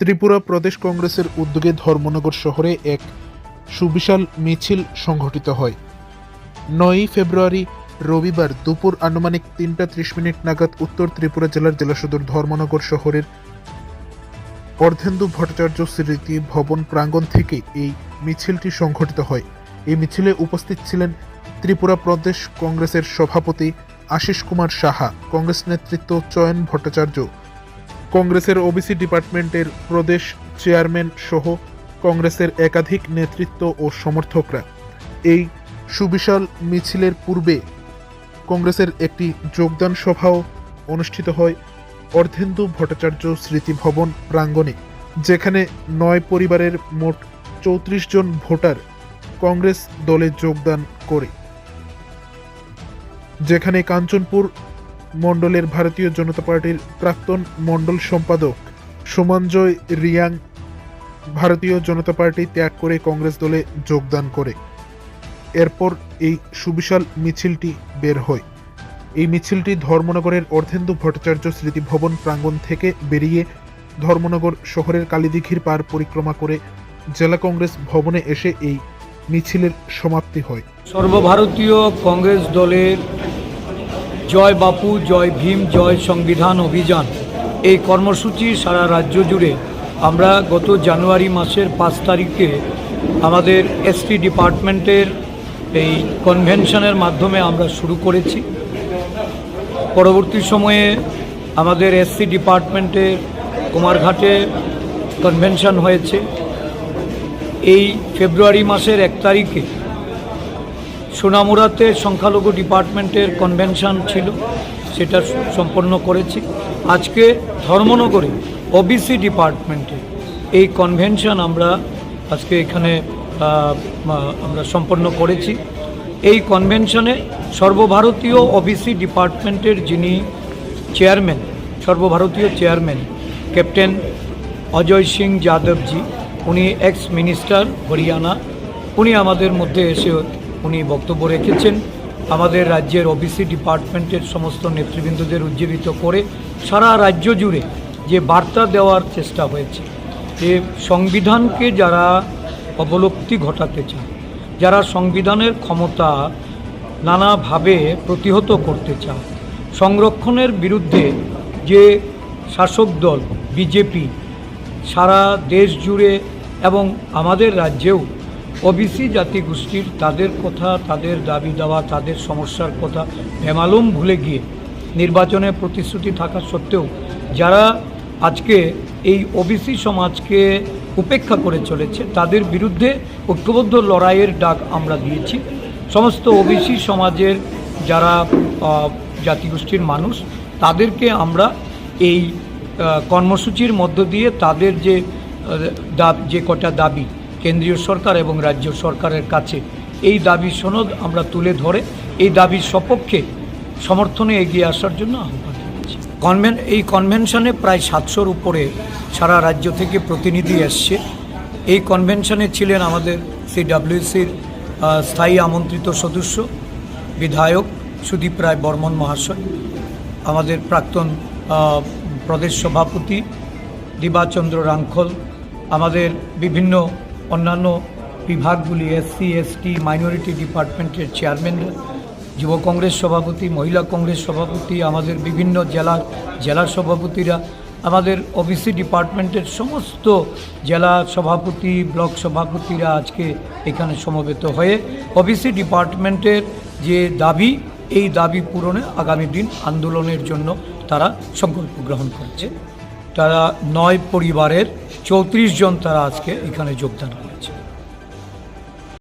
ত্রিপুরা প্রদেশ কংগ্রেসের উদ্যোগে ধর্মনগর শহরে এক সুবিশাল মিছিল সংঘটিত হয়। নয়ই ফেব্রুয়ারি রবিবার দুপুর আনুমানিক তিনটা ত্রিশ মিনিট নাগাদ উত্তর ত্রিপুরা জেলার জেলা সদর ধর্মনগর শহরের অর্ধেন্দু ভট্টাচার্য স্মৃতি ভবন প্রাঙ্গণ থেকে এই মিছিলটি সংঘটিত হয়। এই মিছিলে উপস্থিত ছিলেন ত্রিপুরা প্রদেশ কংগ্রেসের সভাপতি আশিস কুমার সাহা, কংগ্রেস নেতৃত্ব চয়ন ভট্টাচার্য কংগ্রেসের ওবিসি ডিপার্টমেন্টের প্রদেশ চেয়ারম্যান সহ কংগ্রেসের একাধিক নেতৃত্ব ও সমর্থকরা। এই সুবিশাল মিছিলের পূর্বে কংগ্রেসের একটি যোগদান সভাও অনুষ্ঠিত হয় অর্ধেন্দু ভট্টাচার্য স্মৃতি ভবন প্রাঙ্গণে, যেখানে নয় পরিবারের মোট চৌত্রিশ জন ভোটার কংগ্রেস দলে যোগদান করে। যেখানে কাঞ্চনপুর মণ্ডলের ভারতীয় জনতা পার্টির প্রাক্তন মণ্ডল সম্পাদক সুমঞ্জয় রিয়াং ভারতীয় জনতা পার্টি ত্যাগ করে কংগ্রেস দলে যোগদান করে। এরপর এই সুবিশাল মিছিলটি বের হয়। এই মিছিলটি ধর্মনগরের অর্ধেন্দু ভট্টাচার্য স্মৃতি ভবন প্রাঙ্গণ থেকে বেরিয়ে ধর্মনগর শহরের কালীদিঘির পার পরিক্রমা করে জেলা কংগ্রেস ভবনে এসে এই মিছিলের সমাপ্তি হয়। সর্বভারতীয় কংগ্রেস দলের জয় বাপু, জয় ভীম, জয় সংবিধান অভিযান। এই কর্মসূচি সারা রাজ্য জুড়ে আমরা গত জানুয়ারি মাসের পাঁচ তারিখে আমাদের এসটি ডিপার্টমেন্টের এই কনভেনশনের মাধ্যমে আমরা শুরু করেছি। পরবর্তী সময়ে আমাদের এসসি ডিপার্টমেন্টের কুমারঘাটে কনভেনশন হয়েছে। এই ফেব্রুয়ারি মাসের এক তারিখে সোনামুড়াতে সংখ্যালঘু ডিপার্টমেন্টের কনভেনশন ছিল, সেটা সম্পন্ন করেছি। আজকে ধর্মনগরে ওবিসি ডিপার্টমেন্টে এই কনভেনশন আমরা আজকে এখানে আমরা সম্পন্ন করেছি। এই কনভেনশনে সর্বভারতীয় ওবিসি ডিপার্টমেন্টের যিনি চেয়ারম্যান, সর্বভারতীয় চেয়ারম্যান, ক্যাপ্টেন অজয় সিং যাদবজি, উনি এক্স মিনিস্টার হরিয়ানা, উনি আমাদের মধ্যে এসে উনি বক্তব্য রেখেছেন। আমাদের রাজ্যের ওবিসি ডিপার্টমেন্টের সমস্ত নেতৃবৃন্দদের উজ্জীবিত করে সারা রাজ্য জুড়ে যে বার্তা দেওয়ার চেষ্টা হয়েছে, যে সংবিধানকে যারা অবলুপ্তি ঘটাতে চায়, যারা সংবিধানের ক্ষমতা নানাভাবে প্রতিহত করতে চায়, সংরক্ষণের বিরুদ্ধে যে শাসক দল বিজেপি সারা দেশ জুড়ে এবং আমাদের রাজ্যেও ওবিসি জাতিগোষ্ঠীর তাদের কথা, তাদের দাবি দাওয়া, তাদের সমস্যার কথা বেমালুম ভুলে গিয়ে নির্বাচনে প্রতিশ্রুতি থাকা সত্ত্বেও যারা আজকে এই ওবিসি সমাজকে উপেক্ষা করে চলেছে, তাদের বিরুদ্ধে ঐক্যবদ্ধ লড়াইয়ের ডাক আমরা দিয়েছি। সমস্ত ওবিসি সমাজের যারা জাতিগোষ্ঠীর মানুষ, তাদেরকে আমরা এই কর্মসূচির মধ্য দিয়ে তাদের যে যে কটা দাবি কেন্দ্রীয় সরকার এবং রাজ্য সরকারের কাছে এই দাবি সনদ আমরা তুলে ধরে এই দাবির সপক্ষে সমর্থনে এগিয়ে আসার জন্য আহ্বান জানাচ্ছি। কনভেন, এই কনভেনশনে প্রায় সাতশোর উপরে সারা রাজ্য থেকে প্রতিনিধি এসছে। এই কনভেনশনে ছিলেন আমাদের সিডাব্লিউসির স্থায়ী আমন্ত্রিত সদস্য, বিধায়ক সুদীপ রায় বর্মন মহাশয়, আমাদের প্রাক্তন প্রদেশ সভাপতি দিবাচন্দ্র রাংখল আমাদের বিভিন্ন অন্যান্য বিভাগগুলি এসসি, এসটি, মাইনরিটি ডিপার্টমেন্টের চেয়ারম্যানরা যুব কংগ্রেস সভাপতি, মহিলা কংগ্রেস সভাপতি, আমাদের বিভিন্ন জেলার জেলা সভাপতিরা, আমাদের ওবিসি ডিপার্টমেন্টের সমস্ত জেলা সভাপতি, ব্লক সভাপতিরা আজকে এখানে সমবেত হয়ে ওবিসি ডিপার্টমেন্টের যে দাবি, এই দাবি পূরণে আগামী দিন আন্দোলনের জন্য তারা সংকল্প গ্রহণ করছে। তারা নয় পরিবারের চৌত্রিশ জন তারা আজকে এখানে যোগদান করে